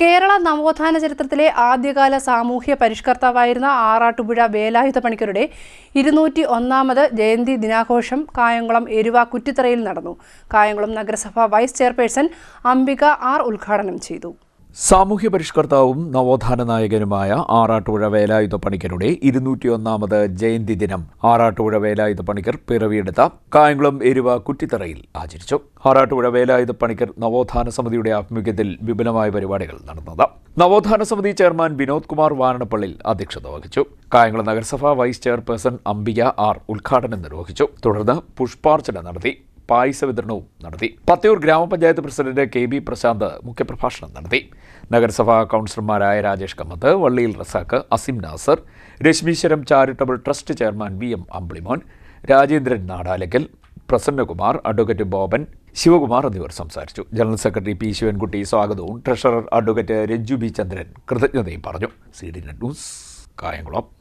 കേരള നവോത്ഥാന ചരിത്രത്തിലെ ആദ്യകാല സാമൂഹ്യ പരിഷ്കർത്താവായിരുന്ന ആറാട്ടുപുഴ വേലായുധ പണിക്കരുടെ ഇരുന്നൂറ്റി ഒന്നാമത് ജയന്തി ദിനാഘോഷം കായംകുളം എരുവ കുറ്റിത്തറയിൽ നടന്നു. കായംകുളം നഗരസഭ വൈസ് ചെയർപേഴ്സൺ അംബിക ആർ ഉദ്ഘാടനം ചെയ്തു. സാമൂഹ്യ പരിഷ്കർത്താവും നവോത്ഥാന നായകനുമായ ആറാട്ടുപുഴ വേലായുധ പണിക്കരുടെ ഇരുന്നൂറ്റിയൊന്നാമത് ജയന്തി ദിനം. ആറാട്ടുപുഴ വേലായുധ പണിക്കർ പിറവിയെടുത്ത കായംകുളം എരുവ കുറ്റിത്തറയിൽ ആചരിച്ചു. ആറാട്ടുപുഴ വേലായുധ പണിക്കർ നവോത്ഥാന സമിതിയുടെ ആഭിമുഖ്യത്തിൽ വിപുലമായ പരിപാടികൾ നടന്നത്. നവോത്ഥാന സമിതി ചെയർമാൻ വിനോദ് കുമാർ വാരണപ്പള്ളിൽ അധ്യക്ഷത വഹിച്ചു. കായംകുളം നഗരസഭ വൈസ് ചെയർപേഴ്സൺ അംബിക ആർ ഉദ്ഘാടനം നിർവഹിച്ചു. തുടർന്ന് പുഷ്പാർച്ചന നടത്തി. പായസ വിതരണവും നടത്തി. പത്തയൂർ ഗ്രാമപഞ്ചായത്ത് പ്രസിഡന്റ് കെ ബി പ്രശാന്ത് മുഖ്യപ്രഭാഷണം നടത്തി. നഗരസഭാ കൗൺസിലർമാരായ Rajesh Kammath Valliyil Razak Asim Nasar Rashmeeswaram charitable trust chairman V M Ambilimon Rajendran Nadalakkal Prasannakumar advocate Boban Sivakumar എന്നിവർ സംസാരിച്ചു. ജനറൽ സെക്രട്ടറി പി ശിവൻകുട്ടി സ്വാഗതവും treasurer advocate Ranju B Chandran കൃതജ്ഞതയും പറഞ്ഞു. C D net news Kayamkulam.